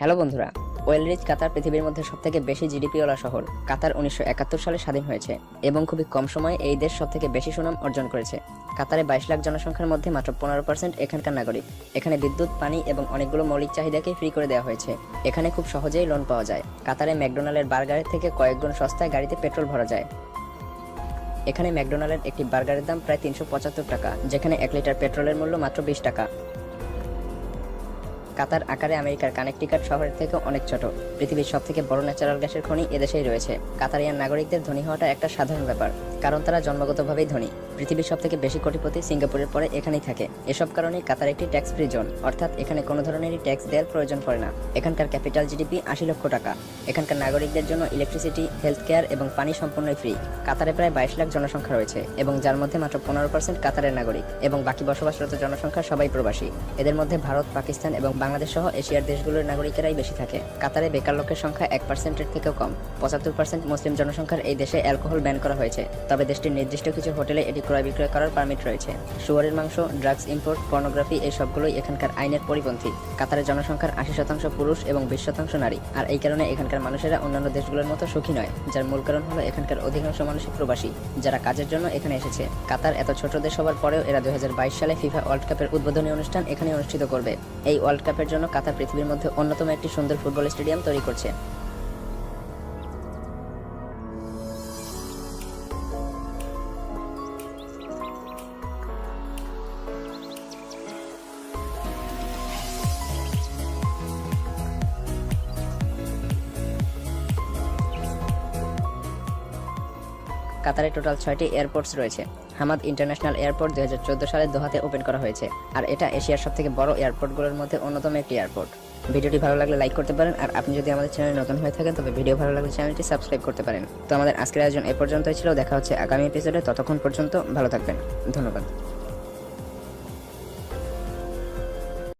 Hello বন্ধুরা well ওয়েলরিচ কাতার পৃথিবীর মধ্যে সবথেকে বেশি জিডিপিওয়ালা শহর কাতার উনিশশো একাত্তর সালে স্বাধীন হয়েছে এবং খুবই কম সময়ে এই দেশ সবথেকে বেশি সুনাম অর্জন করেছে। কাতারে বাইশ লাখ জনসংখ্যার মধ্যে মাত্র পনেরো পার্সেন্ট এখানকার নাগরিক। এখানে বিদ্যুৎ, পানি এবং অনেকগুলো মৌলিক চাহিদাকে ফ্রি করে দেওয়া হয়েছে। এখানে খুব সহজেই লোন পাওয়া যায়। কাতারে ম্যাকডোনাল্ডের বার্গারের থেকে কয়েকগুণ সস্তায় গাড়িতে পেট্রোল ভরা যায়। এখানে ম্যাকডোনাল্ডের একটি বার্গারের দাম প্রায় তিনশো পঁচাত্তর টাকা, যেখানে এক লিটার পেট্রোলের মূল্য মাত্র বিশ টাকা। কাতার আকারে আমেরিকার কানেকটিকাট শহরের থেকে অনেক ছোট। পৃথিবীর সব থেকে বড় ন্যাচারাল গ্যাসের খনি এদেশেই রয়েছে। কাতারিয়ান নাগরিকদের ধনী হওয়াটা একটা সাধারণ ব্যাপার, কারণ তারা জন্মগতভাবেই ধনী। পৃথিবীর সব থেকে বেশি কোটিপতি সিঙ্গাপুরের পরে এখানেই থাকে। এসব কারণে কাতার একটি ট্যাক্স ফ্রি জোন অর্থাৎ এখানে কোনো ধরনেরই ট্যাক্স দেওয়ার প্রয়োজন পড়ে না। এখানকার ক্যাপিটাল জিডিপি আশি লক্ষ টাকা। এখানকার নাগরিকদের জন্য ইলেকট্রিসিটি হেলথ কেয়ার এবং পানি সম্পূর্ণই ফ্রি কাতারে প্রায় বাইশ লাখ জনসংখ্যা রয়েছে এবং যার মধ্যে মাত্র পনেরো পার্সেন্ট কাতারের নাগরিক এবং বাকি বসবাসরত জনসংখ্যা সবাই প্রবাসী। এদের মধ্যে ভারত, পাকিস্তান এবং বাংলাদেশ সহ এশিয়ার দেশগুলোর নাগরিকেরাই বেশি থাকে। কাতারে বেকার লোকের সংখ্যা এক পার্সেন্টের থেকেও কম। পঁচাত্তর পার্সেন্ট মুসলিম জনসংখ্যার এই দেশে অ্যালকোহল ব্যান করা হয়েছে। তবে দেশটির নির্দিষ্ট কিছু হোটেলে এটি ক্রয় বিক্রয় করার পারমিট রয়েছে। শুয়ারের মাংস, ড্রাগস ইম্পোর্ট, পর্নোগ্রাফি এই সবগুলোই এখানকার আইনের পরিপন্থী। কাতারের জনসংখ্যার আশি শতাংশ পুরুষ এবং বিশ শতাংশ নারী। আর এই কারণে এখানকার মানুষেরা অন্যান্য দেশগুলোর মতো সুখী নয়, যার মূল কারণ হলো এখানকার অধিকাংশ মানুষই প্রবাসী, যারা কাজের জন্য এখানে এসেছে। কাতার এত ছোট দেশ হওয়ার পরেও এরা দু হাজার বাইশ সালে ফিফা ওয়ার্ল্ড কাপের উদ্বোধনী অনুষ্ঠান এখানে অনুষ্ঠিত করবে। এই ওয়ার্ল্ড কাপের জন্য কাতার পৃথিবীর মধ্যে অন্যতম একটি সুন্দর ফুটবল স্টেডিয়াম তৈরি করছে। কাতারে টোটাল ছয়টি এয়ারপোর্টস রয়েছে। হামাদ ইন্টারন্যাশনাল এয়ারপোর্ট দুই সালে দোহাতে ওপেন করা হয়েছে। আর এটা এশিয়ার সবথেকে বড় এয়ারপোর্টগুলোর মধ্যে অন্যতম একটি এয়ারপোর্ট। ভিডিওটি ভালো লাগলে লাইক করতে পারেন, আর আপনি যদি আমাদের চ্যানেলে নতুন হয়ে থাকেন, তবে ভিডিও ভালো লাগলে চ্যানেলটি সাবস্ক্রাইব করতে পারেন। তো আমাদের আজকের আয়োজন এ পর্যন্তই ছিল, দেখা হচ্ছে আগামী এপিসোডে ততক্ষণ পর্যন্ত ভালো থাকবেন। ধন্যবাদ।